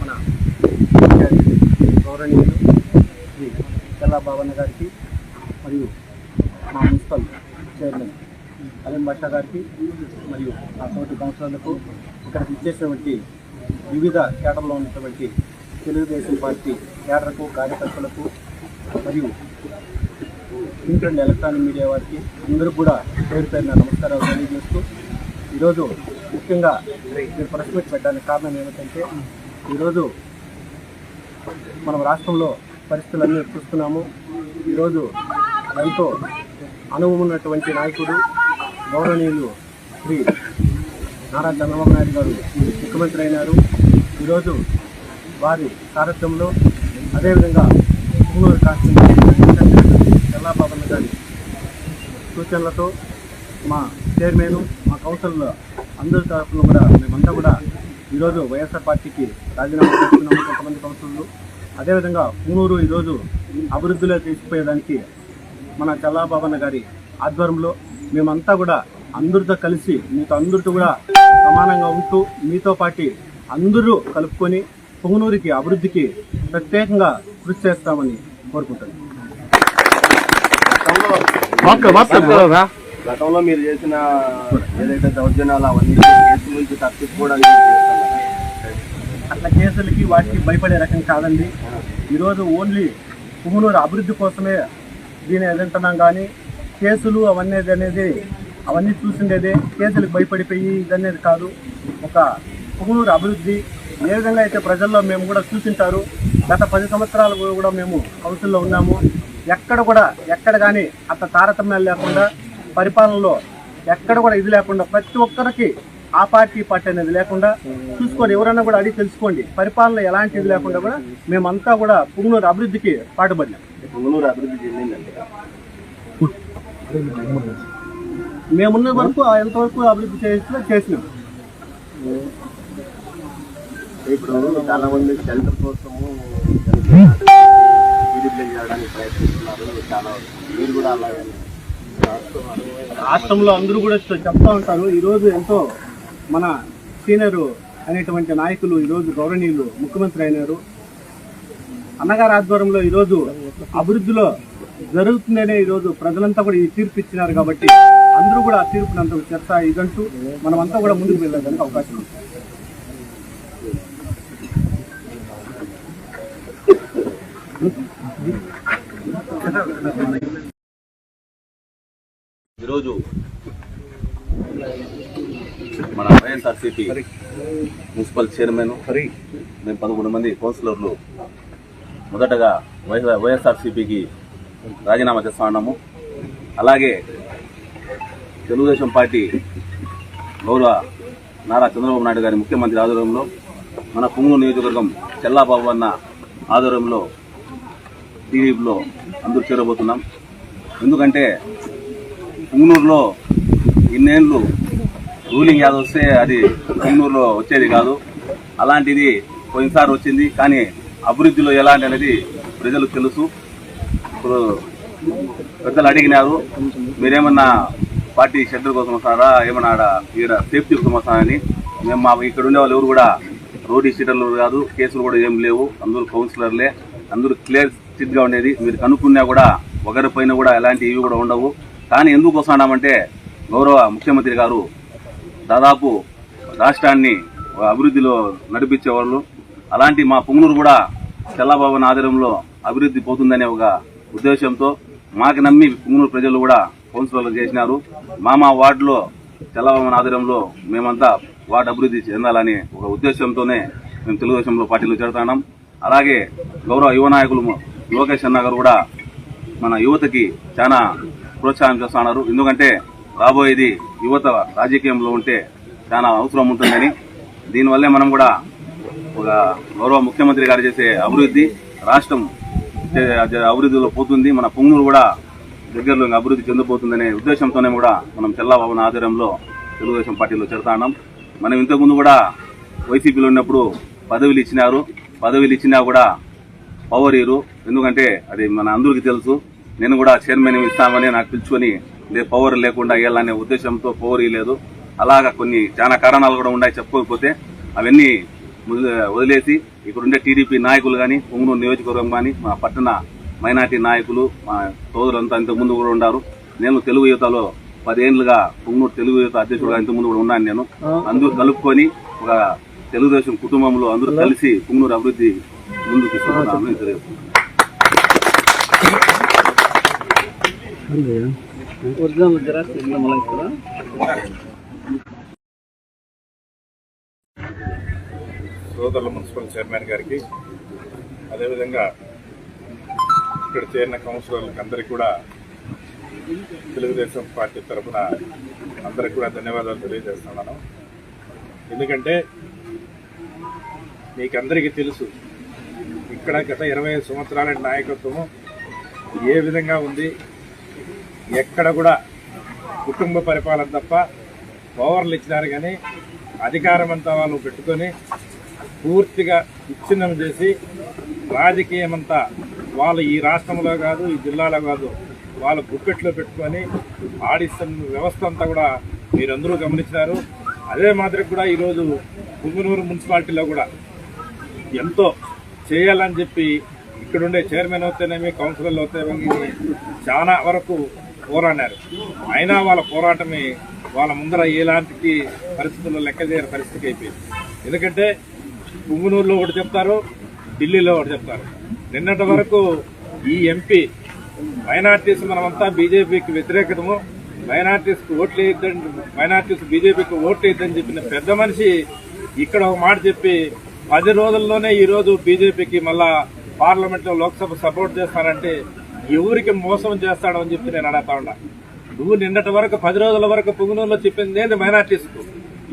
మన గౌరవనీయులు శ్రీ కల్లా భావన్న గారికి మరియు మా మున్సిపల్ చైర్మన్ అలీం బాషా గారికి మరియు ఆ తోటి కౌన్సిలర్లకు ఇక్కడ ఇచ్చేసినటువంటి వివిధ కేటర్లో ఉన్నటువంటి తెలుగుదేశం పార్టీ కేడర్కు కార్యకర్తలకు మరియు ప్రింట్ అండ్ ఎలక్ట్రానిక్ మీడియా వారికి అందరూ కూడా పేరు పేరున నమస్కారాలు తెలియజేస్తూ ఈరోజు ముఖ్యంగా మీరు ప్రెస్ మీట్ పెట్టడానికి కారణం ఏమిటంటే ఈరోజు మనం రాష్ట్రంలో పరిస్థితులన్నీ చూస్తున్నాము. ఈరోజు ఎంతో అనుభవం ఉన్నటువంటి నాయకుడు గౌరవనీయులు శ్రీ నారా చంద్రబాబు నాయుడు గారు ముఖ్యమంత్రి అయినారు. ఈరోజు వారి సారథ్యంలో అదేవిధంగా పుంగూరు కాన్స్టిట్యూన్సీ చల్లాబాబన్న గారి సూచనలతో మా చైర్మన్ మా కౌన్సిల్ అందరి తరఫున కూడా మేమంతా కూడా ఈరోజు వైఎస్ఆర్ పార్టీకి రాజీనామా చేస్తున్నాము కొంతమంది కౌన్సిల్లు అదేవిధంగా పూనూరు ఈరోజు అభివృద్ధిలో తీసుకుపోయేదానికి మన చల్లాబాబన్న గారి ఆధ్వర్యంలో మేమంతా కూడా అందరితో కలిసి మీతో అందరితో కూడా సమానంగా ఉంటూ మీతో పాటు అందరూ కలుపుకొని పొంగునూరికి అభివృద్ధికి ప్రత్యేకంగా కృషి చేస్తామని కోరుకుంటున్నాను గతంలో గతంలో మీరు చేసిన ఏదైతే దౌర్జన్యాలు అవన్నీ కేసు నుంచి తప్పించుకోవడానికి అట్లా కేసులకి వాటికి భయపడే రకం కాదండి. ఈరోజు ఓన్లీ పువ్వునూరు అభివృద్ధి కోసమే దీని ఎదుంటున్నాం కానీ కేసులు అవన్నీ అనేది అవన్నీ చూసిండేదే. కేసులకు భయపడిపోయి ఇదనేది కాదు. ఒక పువ్వునూరు అభివృద్ధి ఏ విధంగా అయితే ప్రజల్లో మేము కూడా చూసింటారు గత పది సంవత్సరాలు కూడా మేము కౌన్సిల్లో ఉన్నాము. ఎక్కడ కూడా ఎక్కడ కానీ అంత తారతమ్యాలు లేకుండా పరిపాలనలో ఎక్కడ కూడా ఇది లేకుండా ప్రతి ఒక్కరికి ఆ పార్టీ పార్టీ అనేది లేకుండా చూసుకోండి ఎవరన్నా కూడా అడిగి తెలుసుకోండి. పరిపాలన ఎలాంటి ఇది లేకుండా కూడా మేమంతా కూడా పుంగనూరు అభివృద్ధికి పాటుపడినాం పుంగనూరు అభివృద్ధి చెందిందండి మేమున్న వరకు ఎంతవరకు అభివృద్ధి చేసినా చేసినాం. ఇప్పుడు చాలా మంది షెల్టర్ కోసము చేయడానికి ప్రయత్నిస్తున్నారు. చాలా మీరు కూడా అలాగే రాష్ట్రంలో అందరూ కూడా చెప్తా ఉంటారు. ఈరోజు ఎంతో మన సీనియర్ అనేటువంటి నాయకులు ఈరోజు గౌరవనీయులు ముఖ్యమంత్రి అయినారు. అన్నగారి ఆధ్వర్యంలో ఈరోజు అభివృద్ధిలో జరుగుతుందనే ఈరోజు ప్రజలంతా కూడా ఈ తీర్పు ఇచ్చినారు కాబట్టి అందరూ కూడా ఆ తీర్పునంత చర్చ ఇదంటూ మనమంతా కూడా ముందుకు వెళ్ళడానికి అవకాశం ఉంది. ఈరోజు మన వైఎస్ఆర్సీపీ మున్సిపల్ చైర్మన్ మేము పదకొండు మంది కౌన్సిలర్లు మొదటగా వైఎస్ఆర్సీపీకి రాజీనామా చేస్తా ఉన్నాము. అలాగే తెలుగుదేశం పార్టీ గౌరవ నారా చంద్రబాబు నాయుడు గారి ముఖ్యమంత్రి ఆధ్వర్యంలో మన పుంగూరు నియోజకవర్గం చెల్లాబాబు అన్న ఆధ్వర్యంలో టీడీపీలో అందరూ చేరబోతున్నాం. ఎందుకంటే పుంగనూరులో ఇన్నేళ్ళు రూలింగ్ యాదవ్ వస్తే అది పుంగనూరులో వచ్చేది కాదు. అలాంటిది పోయినసారి వచ్చింది. కానీ అభివృద్ధిలో ఎలాంటి అనేది ప్రజలకు తెలుసు. ఇప్పుడు పెద్దలు అడిగినారు మీరేమన్నా పార్టీ షెడ్యూల్ కోసం వస్తారా? ఏమన్నా ఆడ సేఫ్టీ కోసం వస్తారని మేము మా ఇక్కడ ఉండే వాళ్ళు ఎవరు కూడా రోడ్డు షీటర్లు కాదు కేసులు కూడా ఏం లేవు. అందరూ కౌన్సిలర్లే. అందరూ క్లియర్ స్టిట్గా ఉండేది. మీరు కనుక్కున్నా కూడా ఒకరి పైన కూడా ఎలాంటి ఇవి కూడా ఉండవు. కానీ ఎందుకు వస్తున్నామంటే గౌరవ ముఖ్యమంత్రి గారు దాదాపు రాష్ట్రాన్ని అభివృద్ధిలో నడిపించేవాళ్ళు. అలాంటి మా పొంగునూరు కూడా తెల్లబాబు ఆధ్వర్యంలో అభివృద్ధి పోతుందనే ఒక ఉద్దేశంతో మాకు నమ్మి పొంగునూరు ప్రజలు కూడా కౌన్సిలర్లు చేసినారు. మా మా వార్డులో తెల్లబాబు ఆధ్వర్యంలో మేమంతా వార్డు అభివృద్ధి చెందాలని ఒక ఉద్దేశంతోనే మేము తెలుగుదేశంలో పార్టీలో చేరుతున్నాం. అలాగే గౌరవ యువ నాయకులు లోకేష్ అన్న గారు కూడా మన యువతకి చాలా ప్రోత్సాహం చేస్తున్నారు ఎందుకంటే రాబోయేది యువత రాజకీయంలో ఉంటే చాలా అవసరం ఉంటుందని. దీనివల్లే మనం కూడా ఒక గౌరవ ముఖ్యమంత్రి గారు చేసే అభివృద్ధి రాష్ట్రం అభివృద్ధిలో పోతుంది. మన పొంగూరు కూడా దగ్గరలో అభివృద్ధి చెందిపోతుందనే ఉద్దేశంతోనే కూడా మనం చెల్లాబాబు ఆధ్వర్యంలో తెలుగుదేశం పార్టీలో చేరుతున్నాం మనం ఇంతకుముందు కూడా వైసీపీలో ఉన్నప్పుడు పదవులు ఇచ్చినారు. పదవులు ఇచ్చినా కూడా పవర్ ఇరు ఎందుకంటే అది మన అందరికీ తెలుసు. నేను కూడా చైర్మన్ ఇస్తామని నాకు పిలుచుకొని పవర్ లేకుండా ఇవ్వాలనే ఉద్దేశంతో పవర్ ఇవ్వలేదు అలాగా కొన్ని చాలా కారణాలు కూడా ఉన్నాయి చెప్పుకోకపోతే అవన్నీ వదిలేసి ఇక్కడ ఉండే టీడీపీ నాయకులు కానీ పొంగనూరు నియోజకవర్గం కానీ మా పట్టణ మైనార్టీ నాయకులు మా సోదరులంతా ఇంతకు ముందు కూడా ఉన్నారు నేను తెలుగు యువతలో పదేళ్ళుగా పొంగనూరు తెలుగు యువత అధ్యక్షుడుగా ఇంతకు ముందు కూడా ఉన్నాను నేను. అందరూ కలుపుకొని ఒక తెలుగుదేశం కుటుంబంలో అందరూ కలిసి పొంగనూరు అభివృద్ధి ముందుకు సోదరుల మున్సిపల్ చైర్మన్ గారికి అదేవిధంగా ఇక్కడ చేరిన కౌన్సిలర్లకు అందరికీ కూడా తెలుగుదేశం పార్టీ తరఫున అందరికి కూడా ధన్యవాదాలు తెలియజేస్తున్నాను. ఎందుకంటే మీకందరికీ తెలుసు. ఇక్కడ గత ఇరవై ఐదు సంవత్సరాల నాయకత్వము ఏ విధంగా ఉంది? ఎక్కడ కూడా కుటుంబ పరిపాలన తప్ప పవర్లు ఇచ్చినారు కానీ అధికారం అంతా వాళ్ళు పెట్టుకొని పూర్తిగా విచ్ఛిన్నం చేసి రాజకీయం అంతా వాళ్ళు ఈ రాష్ట్రంలో కాదు ఈ జిల్లాలో కాదు వాళ్ళ గుప్పెట్లో పెట్టుకొని ఆడిస్తున్న వ్యవస్థ అంతా కూడా మీరందరూ గమనించినారు. అదే మాదిరి కూడా ఈరోజు పుంగనూరు మున్సిపాలిటీలో కూడా ఎంతో చేయాలని చెప్పి ఇక్కడుండే చైర్మన్ అవుతేనేమి కౌన్సిలర్లు అవుతేనేమి చాలా వరకు పోరాడారు అయినా వాళ్ళ పోరాటమే వాళ్ళ ముందర ఎలాంటి పరిస్థితుల్లో లెక్క చేయని పరిస్థితికి అయిపోయింది. ఎందుకంటే పుంగునూరులో ఒకటి చెప్తారు ఢిల్లీలో ఒకటి చెప్తారు. నిన్నటి వరకు ఈ ఎంపీ మైనార్టీస్ మనమంతా బీజేపీకి వ్యతిరేకతము. మైనార్టీస్కి ఓట్లు వేయద్దని మైనార్టీస్ బీజేపీకి ఓట్లు వేయద్దని చెప్పిన పెద్ద మనిషి ఇక్కడ ఒక మాట చెప్పి పది రోజుల్లోనే ఈరోజు బీజేపీకి మళ్ళా పార్లమెంట్లో లోక్సభ సపోర్ట్ చేస్తానంటే ఎవరికి మోసం చేస్తాడో అని చెప్పి నేను అడుగుతా ఉన్నా. నువ్వు నిన్నటి వరకు పది రోజుల వరకు పుంగనూరులో చెప్పింది ఏంది మైనార్టీస్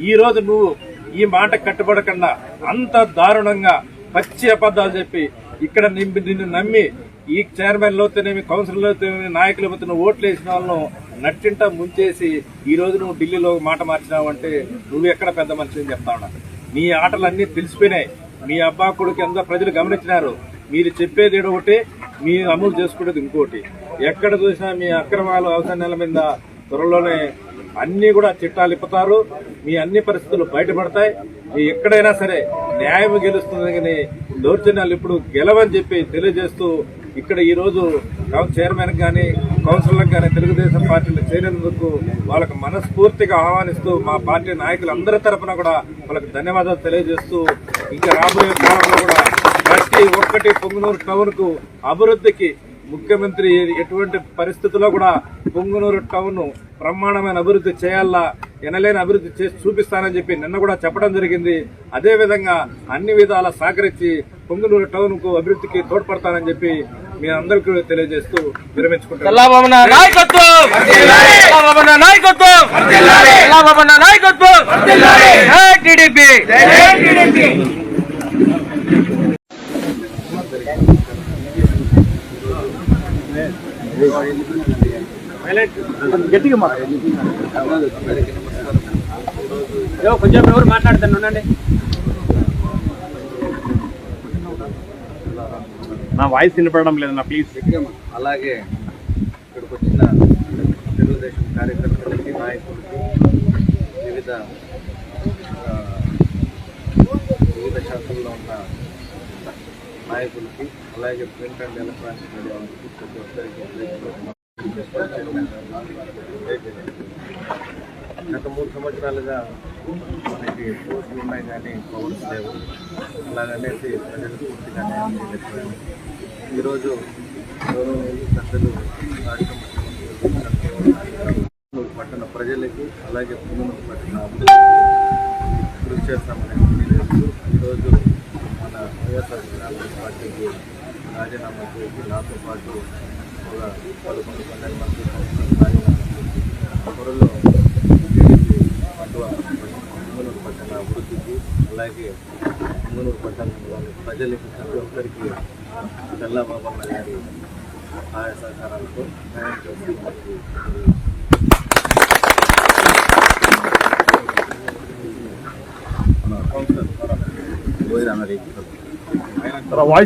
ఈ రోజు నువ్వు ఈ మాట కట్టుబడకుండా అంత దారుణంగా పచ్చి అబద్ధాలు చెప్పి ఇక్కడ నింపి నిన్ను నమ్మి ఈ చైర్మన్ లోతేనేమి కౌన్సిలర్లోతేనేమి నాయకుల మధ్య నువ్వు ఓట్లు వేసిన వాళ్ళను నట్టింట ముంచేసి ఈ రోజు నువ్వు ఢిల్లీలో మాట మార్చినావు అంటే నువ్వు ఎక్కడ పెద్ద మనిషి అని చెప్తా ఉన్నా? మీ ఆటలన్నీ తెలిసిపోయినాయి మీ అబ్బా కొడుకు ఎంత ప్రజలు గమనించినారు. మీరు చెప్పేది ఒకటి మీరు అమలు చేసుకునేది ఇంకోటి. ఎక్కడ చూసినా మీ అక్రమాలు అవసరాల మీద త్వరలోనే అన్నీ కూడా చిట్టాలు ఇప్పుతారు. మీ అన్ని పరిస్థితులు బయటపడతాయి. మీ ఎక్కడైనా సరే న్యాయం గెలుస్తుంది కానీ దౌర్జన్యాలు ఇప్పుడు గెలవని చెప్పి తెలియజేస్తూ ఇక్కడ ఈరోజు రోజు చైర్మన్ కానీ కౌన్సిలర్ కానీ తెలుగుదేశం పార్టీలో చేరినందుకు వాళ్ళకు మనస్ఫూర్తిగా ఆహ్వానిస్తూ మా పార్టీ నాయకులందరి తరపున కూడా వాళ్ళకి ధన్యవాదాలు తెలియజేస్తూ ఇంకా రాబోయే కాలంలో కూడా ప్రతి ఒక్కటి పొంగునూరు టౌన్కు అభివృద్ధికి ముఖ్యమంత్రి ఎటువంటి పరిస్థితుల్లో కూడా పొంగునూరు టౌన్ బ్రహ్మాండమైన అభివృద్ధి చేయాలా ఎనలేని అభివృద్ధి చేసి చూపిస్తానని చెప్పి నిన్న కూడా చెప్పడం జరిగింది. అదేవిధంగా అన్ని విధాల సహకరించి పొంగునూరు టౌన్కు అభివృద్ధికి తోడ్పడతానని చెప్పి మీ అందరికీ తెలియజేస్తూ టీడీపీ! గట్టిగా మాట్లాడండి కొంచెం ఎవరు మాట్లాడుతాను ఉండండి నా వాయిస్ వినపడడం లేదు ప్లీజ్. అలాగే ఇక్కడికి వచ్చిన తెలుగుదేశం కార్యకర్తలకి నాయకులకి వివిధ వివిధ శాఖల్లో ఉన్న నాయకులకి అలాగే ప్రింట్ అండ్ ఎలక్ట్రానిక్ మీడియా వాళ్ళకి ప్రతి ఒక్కరికి గత మూడు సంవత్సరాలుగా మనకి పోస్టులు ఉన్నాయి కానీ పవర్స్ లేవు అలాగనేసి ప్రజలు పూర్తిగా న్యాయం చేయలేకపోయాము ఈరోజు గౌరవనీయులు పెద్దలు పట్టణ ప్రజలకి అలాగే పుంగనూరు పట్టణ కృషి చేస్తామని తెలియజేస్తూ ఈరోజు మన వైఎస్ఆర్ కాంగ్రెస్ పార్టీకి రాజీనామా చేసి నాతో పాటు ఒక పదకొండు పన్నెండు మంది సంవత్సరాలు రాజీనామా టీడీపీ పట్టువ పుంగనూరు పట్టణ అభివృద్ధికి అలాగే పుంగనూరు పట్టణంలోని ప్రజలకి ప్రతి ఒక్కరికి చల్లాబాబన్న గారి సహాయ సహకారాలతో న్యాయం చేసి మనకి కౌన్సిలర్ గోవింద్ అన్నది ఆయన వాయిస్